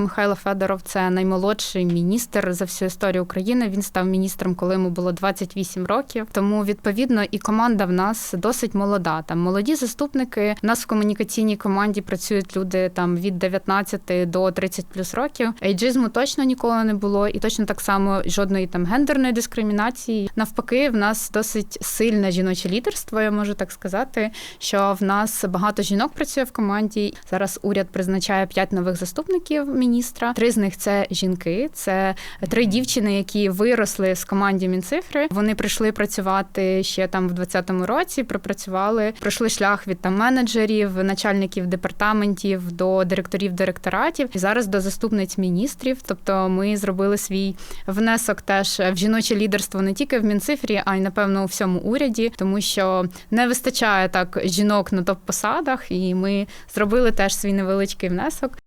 Михайло Федоров це наймолодший міністр за всю історію України. Він став міністром, коли йому було 28 років. Тому відповідно і команда в нас досить молода. Там молоді заступники. У нас в комунікаційній команді працюють люди там від 19 до 30 плюс років. Ейджизму точно ніколи не було, і точно так само жодної там гендерної дискримінації. Навпаки, в нас досить сильне жіноче лідерство. Я можу так сказати, що в нас багато жінок працює в команді. Зараз уряд призначає 5 нових заступників міністра. Три з них це жінки. Це три дівчини, які виросли з команді Мінцифри. Вони прийшли працювати ще там в 2020 році. Пропрацювали, пройшли шлях від там менеджерів, начальників департаментів до директорів директоратів і зараз до заступниць міністрів. Тобто, ми зробили свій внесок теж в жіноче лідерство не тільки в Мінцифрі, а й напевно у всьому уряді, тому що не вистачає так жінок на топ посадах, і ми зробили теж свій невеличкий внесок.